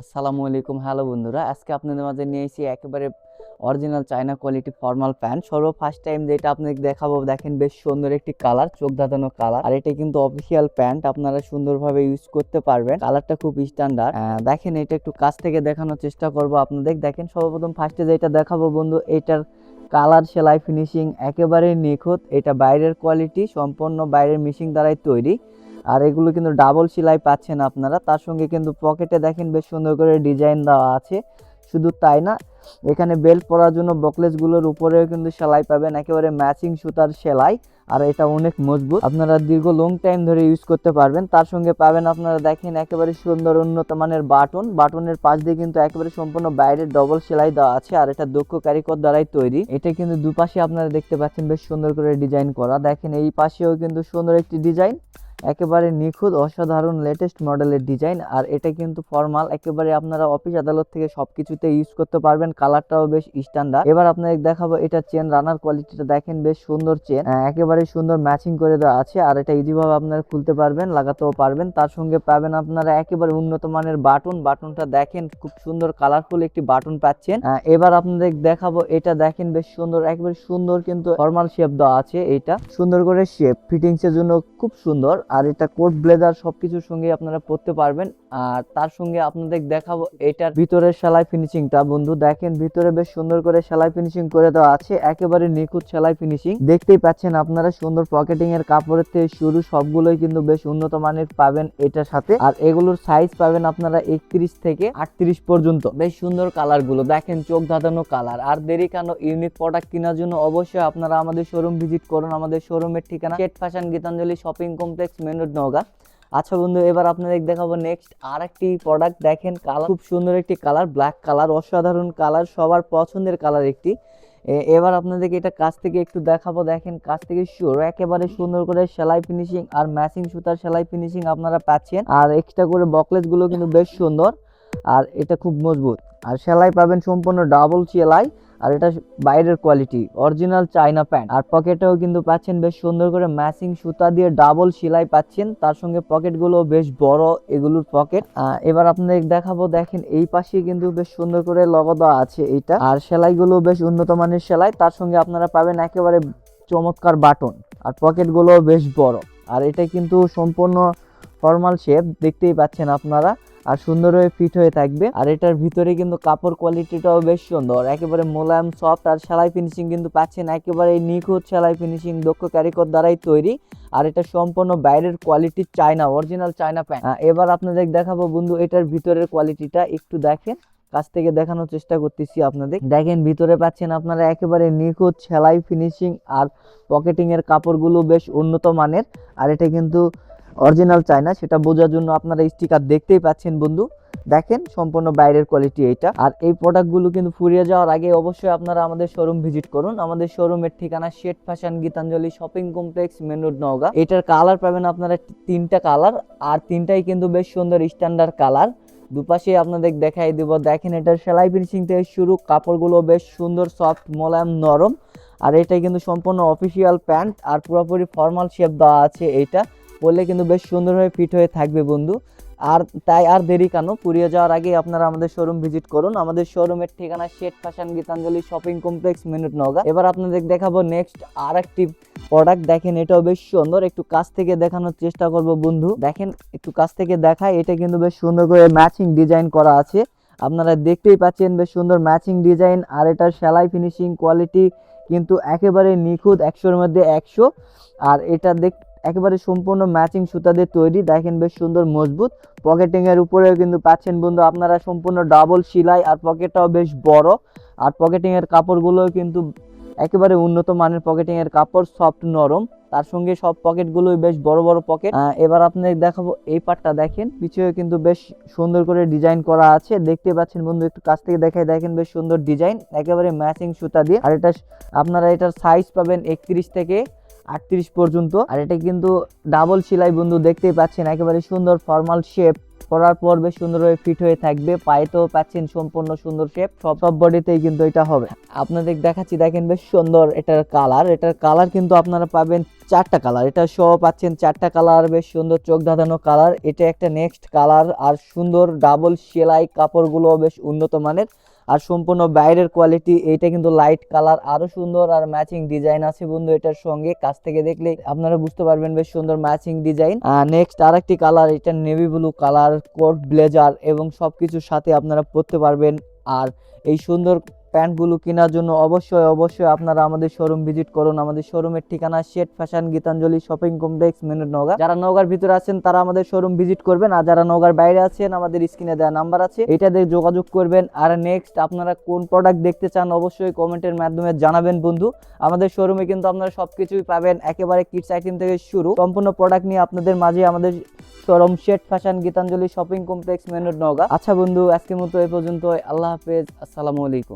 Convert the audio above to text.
আসসালামু আলাইকুম। হ্যালো বন্ধুরা, আজকে আপনাদের মাঝে নিয়ে এসেছি একেবারে original China quality formal pant সর্ব ফার্স্ট টাইম যেটা আপনাদের দেখাবো, দেখেন বেশ সুন্দর একটি কালার চোখ ধাঁধানো কালার আর এটা কিন্তু অফিসিয়াল প্যান্ট আপনারা সুন্দরভাবে ইউজ করতে পারবেন। কালারটা খুব স্ট্যান্ডার্ড দেখেন এটা একটু কাছ থেকে দেখানোর চেষ্টা করব আপনাদের। দেখেন সর্বপ্রথম ফার্স্টে যেটা দেখাবো বন্ধু, এটার কালার সেলাই ফিনিশিং একেবারে নিখুঁত। এটা বাইরের কোয়ালিটি সম্পূর্ণ বাইরের মিশিং দ্বারাই তৈরি। আর এগুলো কিন্তু ডাবল সেলাই পাচ্ছেন আপনারা। তার সঙ্গে কিন্তু পকেটে দেখেন বেশ সুন্দর করে ডিজাইন দেওয়া আছে। শুধু তাই না, এখানে বেল্ট পরার জন্য বকলেসগুলোর উপরেও কিন্তু সেলাই পাবেন, একেবারে ম্যাচিং সুতার সেলাই। আর এটা অনেক মজবুত। আপনারা দীর্ঘ লং টাইম ধরে ইউজ করতে পারবেন। তার সঙ্গে পাবেন আপনারা দেখেন একেবারে সুন্দর উন্নত মানের বাটন। বাটনের পাশ দিয়ে কিন্তু একেবারে সম্পূর্ণ বাইরে ডবল সেলাই দেওয়া আছে আর এটা দক্ষ কারিগর দ্বারাই তৈরি। এটা কিন্তু দুপাশে আপনারা দেখতে পাচ্ছেন বেশ সুন্দর করে ডিজাইন করা। দেখেন এই পাশেও কিন্তু সুন্দর একটি ডিজাইন একেবারে নিখুঁত, অসাধারণ লেটেস্ট মডেলের ডিজাইন আর এটা কিন্তু ফর্মাল একেবারে আপনারা অফিস আদালত থেকে সবকিছুতে ইউজ করতে পারবেন কালারটাও বেশ স্ট্যান্ডার্ড এবার আপনাদের দেখাবো এটা চেন রানার কোয়ালিটিটা দেখেন বেশ সুন্দর চেন একেবারে সুন্দর ম্যাচিং করে দেওয়া আছে, আর এটা ইজিভাবে আপনারা খুলতে পারবেন, লাগাতেও পারবেন। তার সঙ্গে পাবেন আপনারা একেবারে উন্নত মানের বাটন, বাটনটা দেখেন খুব সুন্দর কালারফুল একটি বাটন পাচ্ছেন। এবার আপনাদের দেখাবো এটা দেখেন বেশ সুন্দর, একেবারে সুন্দর কিন্তু ফর্মাল শেপ দেওয়া আছে এটা। সুন্দর করে শেপ ফিটিংস এর জন্য খুব সুন্দর। আর এটা কোট ব্লেজার সবকিছুর সঙ্গে আপনারা পরতে পারবেন। আর তার সঙ্গে আপনাদের দেখাবো এটার ভিতরের সেলাই ফিনিশিংটা বন্ধু, দেখেন ভিতরে বেশ সুন্দর করে সেলাই ফিনিশিং করে দেওয়া আছে। একেবারে নিখুঁত সেলাই ফিনিশিং দেখতেই পাচ্ছেন আপনারা সুন্দর পকেটিং এর কাপড়ের থেকে শুরু, সবগুলোই কিন্তু বেশ উন্নত মানের পাবেন এটার সাথে। আর এগুলোর সাইজ পাবেন আপনারা একত্রিশ থেকে আটত্রিশ পর্যন্ত। বেশ সুন্দর কালারগুলো দেখেন চোখ ধাঁধানো কালার আর দেরি কেন? ইউনিক প্রোডাক্ট কেনার জন্য অবশ্যই আপনারা আমাদের শোরুম ভিজিট করুন। আমাদের শোরুমের ঠিকানা শেট fashion Gitanjali shopping complex main road Naogaon আচ্ছা বন্ধু, এবার আপনাদের দেখাবো নেক্সট আর একটি প্রোডাক্ট দেখেন কালার খুব সুন্দর একটি কালার ব্ল্যাক কালার অসাধারণ কালার সবার পছন্দের কালার একটি। এবার আপনাদেরকে এটা কাছ থেকে একটু দেখাবো। দেখেন, কাছ থেকে শিওর একেবারে সুন্দর করে সেলাই ফিনিশিং আর ম্যাচিং সুতার সেলাই ফিনিশিং আপনারা পাচ্ছেন। আর এক্সট্রা করে বকলেসগুলো কিন্তু বেশ সুন্দর। আর এটা খুব মজবুত। আর সেলাই পাবেন সম্পূর্ণ ডাবল সেলাই। আর এটা বাইরের কোয়ালিটি অরিজিনাল চাইনা প্যান্ট আর পকেটেও কিন্তু পাচ্ছেন বেশ সুন্দর করে ম্যাচিং সুতা দিয়ে ডাবল সেলাই পাচ্ছেন। তার সঙ্গে পকেটগুলো বেশ বড় এগুলোর পকেট এবার আপনাদের দেখাবো, দেখেন এই পাশে কিন্তু বেশ সুন্দর করে লগো দেওয়া আছে এইটা। আর সেলাইগুলো বেশ উন্নত মানের সেলাই, তার সঙ্গে আপনারা পাবেন একেবারে চমৎকার বাটন। আর পকেটগুলো বেশ বড়। আর এটা কিন্তু সম্পূর্ণ ফর্মাল শেপ দেখতেই পাচ্ছেন আপনারা। আর সুন্দর হয়ে ফিট হয়ে থাকবে। আর এটার ভিতরে কিন্তু কাপড় কোয়ালিটিটাও বেশ সুন্দর। একেবারে মোলায়েম সফট আর সেলাই ফিনিশিং কিন্তু পাচ্ছেন। একেবারে নিখুঁত সেলাই ফিনিশিং দক্ষ কারিগর দ্বারাই তৈরি। আর এটা সম্পূর্ণ বাইরের quality China original China pant এবার আপনাদের দেখাবো বন্ধু, এটার ভিতরের কোয়ালিটিটা একটু দেখেন। কাছ থেকে দেখানোর চেষ্টা করতেছি আপনাদের। দেখেন, ভিতরে পাচ্ছেন আপনারা একেবারে নিখুঁত সেলাই ফিনিশিং আর পকেটিং এর কাপড়গুলো বেশ উন্নত মানের। আর এটা কিন্তু অরিজিনাল চায়না, সেটা বোঝার জন্য আপনারা স্টিকার দেখতেই পাচ্ছেন বন্ধু। দেখেন সম্পূর্ণ বাইরের কোয়ালিটি এইটা। আর এই প্রোডাক্টগুলো কিন্তু ফুরিয়ে যাওয়ার আগে অবশ্যই আপনারা আমাদের শোরুম ভিজিট করুন। আমাদের শোরুমের ঠিকানা শেট fashion Gitanjali shopping complex main road Naogaon. এটার কালার পাবেন আপনারা তিনটা কালার আর তিনটাই কিন্তু বেশ সুন্দর স্ট্যান্ডার্ড কালার দুপাশে আপনাদের দেখাই দেব, দেখেন এটার সেলাই ফিনিশিং থেকে শুরু, কাপড়গুলো বেশ সুন্দর সফট মোলায়েম, নরম। আর এটা কিন্তু সম্পূর্ণ অফিসিয়াল প্যান্ট আর পুরোপুরি ফর্মাল শেপ দেওয়া আছে এইটা। পরলে কিন্তু বেশ সুন্দরভাবে ফিট হয়ে থাকবে বন্ধু। আর তাই আর দেরি কেন? পুড়িয়ে যাওয়ার আগে আপনারা আমাদের শোরুম ভিজিট করুন। আমাদের শোরুমের ঠিকানা শেট ফ্যাশন গীতাঞ্জলি শপিং কমপ্লেক্স মিনিট নগা। এবার আপনাদের দেখাবো নেক্সট আর একটি প্রোডাক্ট দেখেন, এটাও বেশ সুন্দর। একটু কাছ থেকে দেখানোর চেষ্টা করব বন্ধু। দেখেন, একটু কাছ থেকে দেখায় এটা কিন্তু বেশ সুন্দর করে ম্যাচিং ডিজাইন করা আছে। আপনারা দেখতেই পাচ্ছেন বেশ সুন্দর ম্যাচিং ডিজাইন আর এটার সেলাই ফিনিশিং কোয়ালিটি কিন্তু একেবারে নিখুঁত। একশোর মধ্যে একশো। আর এটা দেখ একেবারে সম্পূর্ণ ম্যাচিং সুতা দিয়ে তৈরি। দেখেন বেশ সুন্দর, মজবুত। পকেটিং এর উপরেও কিন্তু পাচ্ছেন বন্ধু আপনারা সম্পূর্ণ ডাবল সিলাই আর পকেটটাও বেশ বড়। আর পকেটিং এর কাপড়গুলোও কিন্তু একেবারে উন্নত মানের পকেটিং এর কাপড় সফট নরম। তার সঙ্গে সব পকেটগুলো বেশ বড় বড় পকেট এবার আপনাদের দেখাবো এই পার্টটা দেখেন। পিছিয়ে কিন্তু বেশ সুন্দর করে ডিজাইন করা আছে। দেখতে পাচ্ছেন বন্ধু, একটু কাছ থেকে দেখাই। দেখেন বেশ সুন্দর ডিজাইন একেবারে ম্যাচিং সুতা দিয়ে। আর এটা আপনারা এটার সাইজ পাবেন একত্রিশ থেকে আটত্রিশ পর্যন্ত। আর এটা কিন্তু ডাবল সেলাই বন্ধু, দেখতেই পাচ্ছেন, একেবারে সুন্দর ফর্মাল শেপ করার পর বেশ সুন্দরভাবে ফিট হয়ে থাকবে। পায়েতেও পাচ্ছেন সম্পূর্ণ সুন্দর শেপ সব সব বডিতেই কিন্তু এটা হবে। আপনাদের দেখাচ্ছি, দেখেন বেশ সুন্দর এটার কালার এটার কালার কিন্তু আপনারা পাবেন চারটা কালার এটা সহ পাচ্ছেন চারটা কালার বেশ সুন্দর চোখ ধাঁধানো কালার এটা একটা নেক্সট কালার আর সুন্দর ডাবল সেলাই কাপড়গুলো বেশ উন্নত মানের। আর সম্পূর্ণ বাইরের কোয়ালিটি এইটা কিন্তু লাইট কালার আরও সুন্দর আর ম্যাচিং ডিজাইন আছে বন্ধু এটার সঙ্গে। কাছ থেকে দেখলে আপনারা বুঝতে পারবেন বেশ সুন্দর ম্যাচিং ডিজাইন নেক্সট আর একটি কালার এটা navy blue colour coat blazer এবং সবকিছুর সাথে আপনারা পরতে পারবেন। আর এই সুন্দর প্যান্টগুলো কেনার জন্য অবশ্যই অবশ্যই আপনারা আমাদের শোরুম ভিজিট করুন। আমাদের শোরুমের ঠিকানা শেট ফ্যাশন গীতাঞ্জলি শপিং কমপ্লেক্স, মেনুর নগা যারা নগার ভিতরে আছেন, তারা আমাদের শোরুম ভিজিট করবেন। আর যারা নগার বাইরে আছেন, আমাদের স্ক্রিনে দেওয়া নাম্বার আছে। এটাতে যোগাযোগ করবেন। আর নেক্সট আপনারা কোন প্রোডাক্ট দেখতে চান, অবশ্যই কমেন্টের মাধ্যমে জানাবেন, বন্ধু। আমাদের শোরুমে কিন্তু আপনারা সবকিছুই পাবেন। একেবারে কিডস আইটেম থেকে শুরু। সম্পূর্ণ প্রোডাক্ট নিয়ে আপনাদের মাঝে আমাদের শোরুম শেট ফ্যাশন গীতাঞ্জলি শপিং কমপ্লেক্স, মেনুর নগা আচ্ছা বন্ধু, আজকের মতো এই পর্যন্ত আল্লাহ হাফেজ। আসসালামু আলাইকুম।